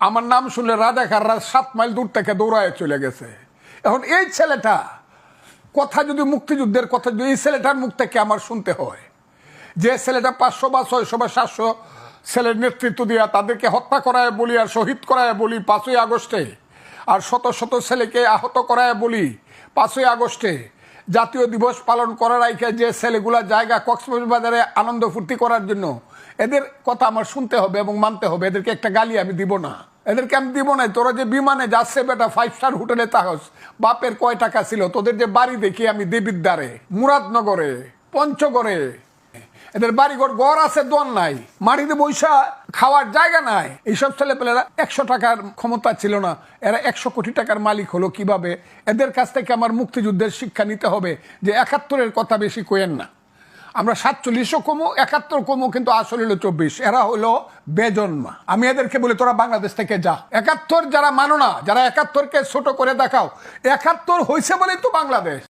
আমার নাম শুনলে রাজাকাররা সাত মাইল দূর থেকে দৌড়ায় চলে গেছে। এখন এই ছেলেটা, কথা যদি মুক্তিযুদ্ধের কথা, যদি এই ছেলেটার মুখ থেকে আমার শুনতে হয়, যে ছেলেটা পাঁচশো বা ছয়শো বা সাতশো ছেলের নেতৃত্ব দিয়া তাদেরকে হত্যা করায় বলি আর শহীদ করায় বলি পাঁচই আগস্টে, আর শত শত ছেলেকে আহত করায় বলি পাঁচই আগস্টে জাতীয় দিবস পালন করার আইকে যে ছেলেগুলা জায়গা কক্সবাজারে আনন্দ ফুর্তি করার জন্য, এদের কথা আমার শুনতে হবে এবং মানতে হবে। এদেরকে একটা গালি আমি দিব না। এদেরকে আমি দিব না। তোরা যে বিমানে যাচ্ছে বেটা ফাইভ স্টার হোটেলে তাহস, বাপের কয় টাকা ছিল? তোদের যে বাড়ি দেখি আমি দেবিদ্দারে মুরাদনগরে, পঞ্চগড়ে। এদের বাড়িঘর গড় আছে দোয়ার নাই। মাটিতে বৈশা খাওয়ার জায়গা নাই। এইসব ছেলেপেলেরা একশো টাকার ক্ষমতা ছিল না। এরা একশো কোটি টাকার মালিক হলো কীভাবে? এদের কাছ থেকে আমার মুক্তিযুদ্ধের শিক্ষা নিতে হবে যে একাত্তরের কথা বেশি কোয়েন না। আমরা সাতচল্লিশও কমো, একাত্তর কমো, কিন্তু আসলে হলো চব্বিশ। এরা হলো বেজন্মা। আমি এদেরকে বলি, তোরা বাংলাদেশ থেকে যা। একাত্তর যারা মানো না, যারা একাত্তরকে ছোট করে দেখাও, একাত্তর হয়েছে বলেই তো বাংলাদেশ।